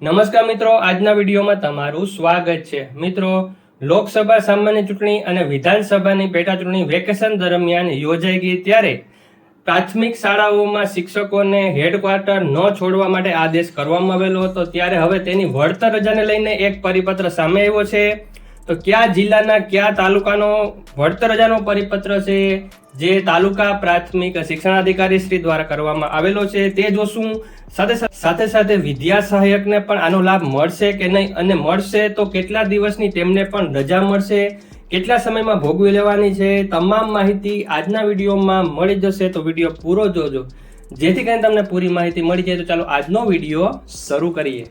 નમસ્કાર મિત્રો, આજના વિડીયોમાં તમારું સ્વાગત છે. મિત્રો, લોકસભા સામાન્ય ચૂંટણી અને વિધાનસભાની પેટા ચૂંટણી વેકેશન દરમિયાન યોજાઈ ગઈ ત્યારે પ્રાથમિક શાળાઓમાં શિક્ષકોને હેડક્વાર્ટર ન છોડવા માટે આદેશ કરવામાં આવેલો હતો. ત્યારે હવે તેની વળતર રજાને લઈને એક પરિપત્ર સામે આવ્યો છે. તો કયા જિલ્લાના કયા તાલુકાનો વળતર રજાનો પરિપત્ર છે? જે તાલુકા પ્રાથમિક શિક્ષણાધિકારી શ્રી દ્વારા કરવામાં આવેલો છે, તે જોશું. સાથે સાથે સાથે વિદ્યા સહાયકને પણ આનો લાભ મળશે કે નહીં અને મળશે તો કેટલા દિવસની તેમને પણ રજા મળશે? કેટલા સમયમાં ભોગવી લેવાની છે? તમામ માહિતી આજના વિડીયોમાં મળી જશે, તો વીડિયો પૂરો જોજો. જેથી કરીને તમને પૂરી માહિતી મળી જાય તો ચાલો આજનો વીડિયો શરૂ કરીએ.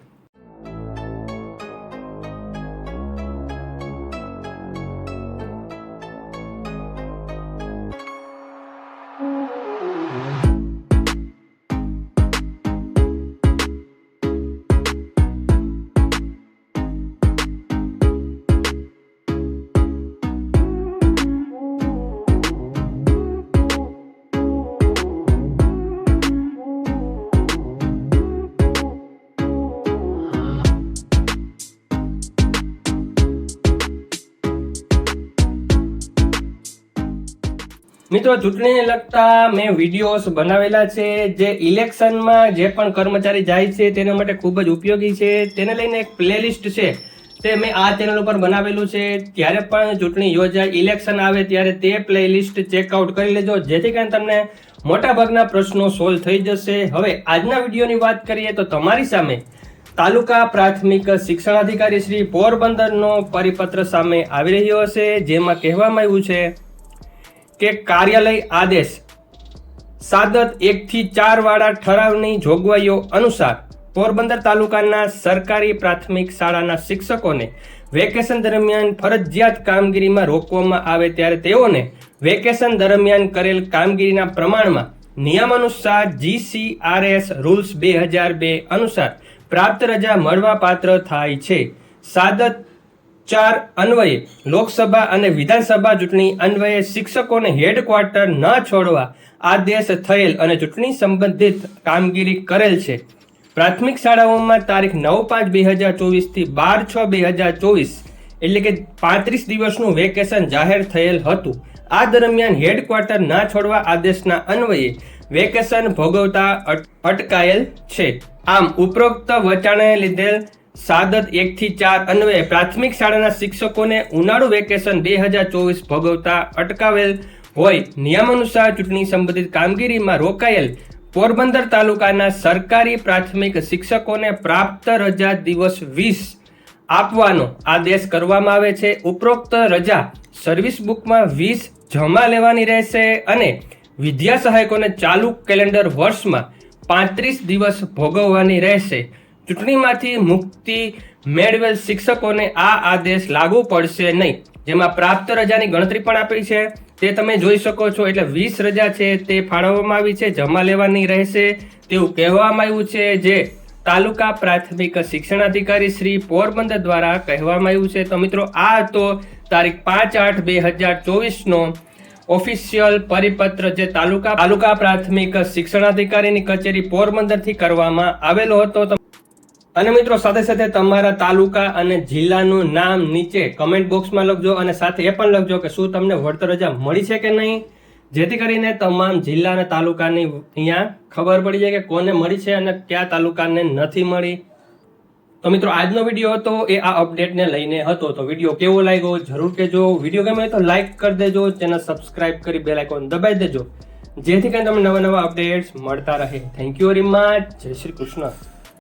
મિત્રો, ચૂંટણીને લગતા મેં વિડીયોસ બનાવેલા છે જે ઇલેક્શનમાં જે પણ કર્મચારી જાય છે તેના માટે ખૂબ જ ઉપયોગી છે. તેને લઈને એક પ્લેલિસ્ટ છે તે મેં આ ચેનલ ઉપર બનાવેલું છે. જ્યારે પણ ચૂંટણી યોજાય ઇલેક્શન આવે ત્યારે તે પ્લેલિસ્ટ ચેકઆઉટ કરી લેજો. જેથી કરીને તમને મોટાભાગના પ્રશ્નો સોલ્વ થઈ જશે. હવે આજના વિડીયોની વાત કરીએ તો તમારી સામે તાલુકા પ્રાથમિક શિક્ષણાધિકારી શ્રી પોરબંદરનો પરિપત્ર સામે આવી રહ્યો હશે, જેમાં કહેવામાં આવ્યું છે કે કાર્યાલય આદેશ. સાદત એકથી ચાર વાળા ઠરાવની જોગવાઈઓ અનુસાર પોરબંદર તાલુકાના સરકારી પ્રાથમિક શાળાના શિક્ષકોને વેકેશન દરમિયાન ફરજિયાત કામગીરીમાં રોકવામાં આવે ત્યારે તેઓને વેકેશન દરમિયાન કરેલ કામગીરીના પ્રમાણમાં નિયમાનુસાર જીસીઆરએસ રૂલ્સ બે હજાર બે અનુસાર પ્રાપ્ત રજા મળવાપાત્ર થાય છે. સાદત ચાર અન્વયે લોકસભા અને વિધાનસભા ચૂંટણી અન્વયે શિક્ષકોને હેડક્વાર્ટર ન છોડવા આદેશ થયેલ અને ચૂંટણી સંબંધિત કામગીરી કરેલ છે. પ્રાથમિક શાળાઓમાં તારીખ નવ પાંચ બે હજાર ચોવીસથી બાર છ બે હજાર ચોવીસ એટલે કે પાંત્રીસ દિવસનું વેકેશન જાહેર થયેલ હતું. આ દરમિયાન હેડક્વાર્ટર ના છોડવા આદેશના અન્વયે વેકેશન ભોગવતા અટ- અટકાયેલ છે. આમ, ઉપરોક્ત વચાણે લીધેલ સાદત એક થી ચાર અન્વયે પ્રાથમિક શાળાના શિક્ષકોને ઉનાળુ વેકેશન બે હજાર ચોવીસ ભોગવતા અટકાવેલ હોય નિયમાનુસાર ચૂંટણી સંબંધિત કામગીરીમાં રોકાયેલ પોરબંદર તાલુકાના સરકારી પ્રાથમિક શિક્ષકોને પ્રાપ્ત રજા દિવસ વીસ આપવાનો આદેશ કરવામાં આવે છે. ઉપરોક્ત રજા સર્વિસ બુકમાં વીસ જમા લેવાની રહેશે અને વિદ્યા સહાયકોને ચાલુ કેલેન્ડર વર્ષમાં પાંત્રીસ દિવસ ભોગવવાની રહેશે. ચૂંટણીમાંથી મુક્તિ મેળવેલ શિક્ષકોને આ આદેશ લાગુ પડશે નહીં. જેમાં પ્રાપ્ત રજાની ગણતરી પણ આપી છે. તે તમે જોઈ શકો છો, એટલે વીસ રજા છે તે ફાળવવામાં આવી છે, જમા લેવાની રહેશે તેવું કહેવામાં આવ્યું છે, જે તાલુકા પ્રાથમિક શિક્ષણ અધિકારી શ્રી પોરબંદર દ્વારા કહેવામાં આવ્યું છે. તો મિત્રો, આ હતો તારીખ પાંચ આઠ બે હજાર ચોવીસનો ઓફિશિયલ પરિપત્ર જે તાલુકા તાલુકા પ્રાથમિક શિક્ષણાધિકારીની કચેરી પોરબંદરથી કરવામાં આવેલો હતો. અને મિત્રો, સાથે સાથે તમારા તાલુકા અને જિલ્લાનું નામ નીચે કમેન્ટ બોક્સમાં લખજો અને સાથે એ પણ લખજો કે શું તમને વળતર રજા મળી છે કે નહીં? જેથી કરીને તમામ જિલ્લા અને તાલુકાની અહીંયા ખબર પડી જાય કે કોને મળી છે અને કયા તાલુકાને નથી મળી. તો મિત્રો, આજનો વીડિયો હતો, એ આ અપડેટને લઈને હતો. તો વીડિયો કેવો લાગ્યો જરૂર કહેજો. વીડિયો ગમે તો લાઈક કરી દેજો, ચેનલ સબસ્ક્રાઇબ કરી બેલ આઇકોન દબાવી દેજો. જેથી કરીને તમને નવા નવા અપડેટ્સ મળતા રહે. થેન્ક યુ વેરી મચ જય શ્રી કૃષ્ણ.